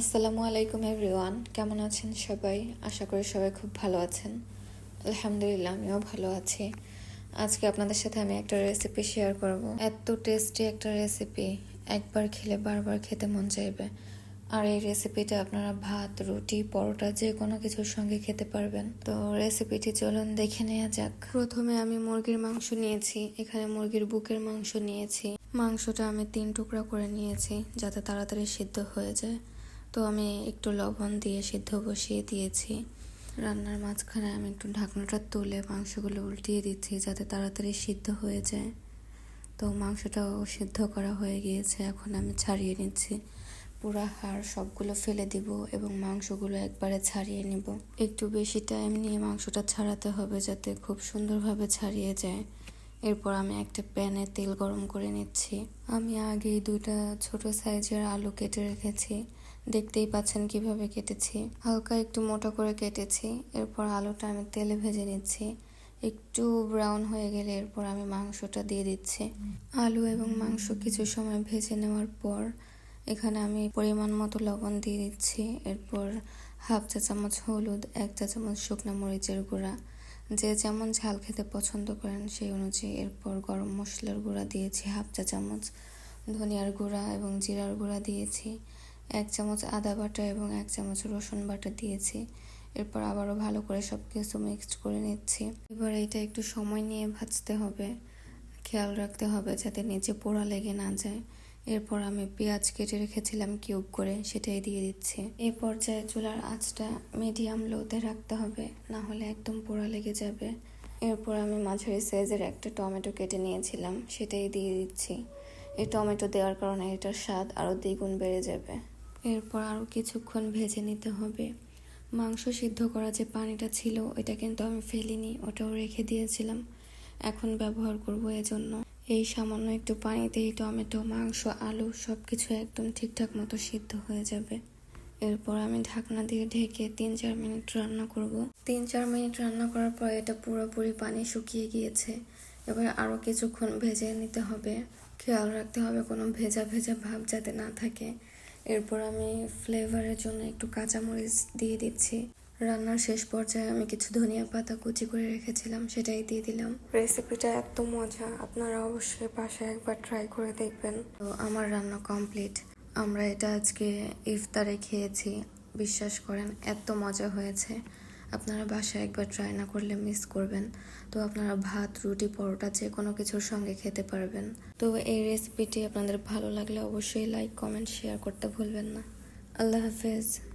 আসসালামু আলাইকুম এভরিওয়ান, কেমন আছেন সবাই? আশা করি সবাই খুব ভালো আছেন। আলহামদুলিল্লাহ, আমিও ভালো আছি। আজকে আপনাদের সাথে আমি একটা রেসিপি শেয়ার করব। এত টেস্টি একটা রেসিপি একবার খেলে বারবার খেতে মন চাইবে। আর এই রেসিপিটা আপনারা ভাত, রুটি, পরোটা যে কোনো কিছুর সঙ্গে খেতে পারবেন। তো রেসিপিটি চলুন দেখে নেওয়া যাক। প্রথমে আমি মুরগির মাংস নিয়েছি। এখানে মুরগির বুকের মাংস নিয়েছি। মাংসটা আমি তিন টুকরা করে নিয়েছি যাতে তাড়াতাড়ি সিদ্ধ হয়ে যায়। তো আমি একটু লবণ দিয়ে সিদ্ধ বসিয়ে দিয়েছি। রান্নার মাঝখানে আমি একটু ঢাকনাটা তুলে মাংসগুলো উল্টিয়ে দিচ্ছি যাতে তাড়াতাড়ি সিদ্ধ হয়ে যায়। তো মাংসটাও সিদ্ধ করা হয়ে গিয়েছে, এখন আমি ছাড়িয়ে নিচ্ছি। পুরা হাড় সবগুলো ফেলে দিব এবং মাংসগুলো একবারে ছাড়িয়ে নিব। একটু বেশি টাইম নিয়ে মাংসটা ছাড়াতে হবে যাতে খুব সুন্দরভাবে ছাড়িয়ে যায়। এরপর আমি একটা প্যানে তেল গরম করে নিচ্ছি। আমি আগেই দুইটা ছোট সাইজের আলু কেটে রেখেছি। দেখতেই পাচ্ছেন কীভাবে কেটেছি। হালকা একটু মোটা করে কেটেছি, এরপর আলুটা আমি তেলে ভেজে নিচ্ছি। একটু ব্রাউন হয়ে গেলে এরপর আমি মাংসটা দিয়ে দিচ্ছি। আলু এবং মাংস কিছু সময় ভেজে নেওয়ার পর এখানে আমি পরিমাণ মতো লবণ দিয়ে দিচ্ছি। এরপর হাফ চা চামচ হলুদ, এক চা চামচ শুকনো মরিচের গুঁড়া। যে যেমন ঝাল খেতে পছন্দ করেন সেই অনুযায়ী এরপর গরম মশলার গুঁড়া দিয়েছি হাফ চা চামচ। ধনিয়ার গুঁড়া এবং জিরার গুঁড়া দিয়েছি। এক চামচ আদা বাটা এবং এক চামচ রসুন বাটা দিয়েছি। এরপর আবারও ভালো করে সব কিছু মিক্সড করে নিচ্ছি। এবার এটা একটু সময় নিয়ে ভাজতে হবে। খেয়াল রাখতে হবে যাতে নিচে পোড়া লেগে না যায়। এরপর আমি পেঁয়াজ কেটে রেখেছিলাম কিউব করে, সেটাই দিয়ে দিচ্ছি। এই পর্যায়ে চুলার আঁচটা মিডিয়াম লোতে রাখতে হবে, না হলে একদম পোড়া লেগে যাবে। এরপর আমি মাঝারি সাইজের একটা টমেটো কেটে নিয়েছিলাম, সেটাই দিয়ে দিচ্ছি। এই টমেটো দেওয়ার কারণে এটার স্বাদ আরও দ্বিগুণ বেড়ে যাবে। এরপর আরও কিছুক্ষণ ভেজে নিতে হবে। মাংস সিদ্ধ করা যে পানিটা ছিল, ওইটা কিন্তু আমি ফেলিনি, ওটাও রেখে দিয়েছিলাম। এখন ব্যবহার করব এজন্য। এই সামান্য একটু পানিতেই টমেটো, মাংস, আলু সব কিছু একদম ঠিকঠাক মতো সিদ্ধ হয়ে যাবে। এরপর আমি ঢাকনা দিয়ে ঢেকে তিন চার মিনিট রান্না করব। তিন চার মিনিট রান্না করার পর এটা পুরোপুরি পানি শুকিয়ে গিয়েছে। এবার আরও কিছুক্ষণ ভেজে নিতে হবে। খেয়াল রাখতে হবে কোনো ভেজা ভেজা ভাব যাতে না থাকে। এরপর আমি ফ্লেভারের জন্য একটু কাঁচামরিচ দিয়ে দিচ্ছি। রান্নার শেষ পর্যায়ে আমি কিছু ধনিয়া পাতা কুচি করে রেখেছিলাম সেটাই দিয়ে দিলাম। রেসিপিটা এত মজা আপনারা অবশ্যই পাশে একবার ট্রাই করে দেখবেন। তো আমার রান্না কমপ্লিট আমরা এটা আজকে ইফতারে খেয়েছি বিশ্বাস করেন এত মজা হয়েছে। আপনারা বাসায় একবার ট্রাই না করলে মিস করবেন। তো আপনারা ভাত, রুটি, পরোটা যে কোনো কিছুর সঙ্গে খেতে পারবেন। তো এই রেসিপিটি আপনাদের ভালো লাগলে অবশ্যই লাইক কমেন্ট শেয়ার করতে ভুলবেন না। আল্লাহ হাফেজ।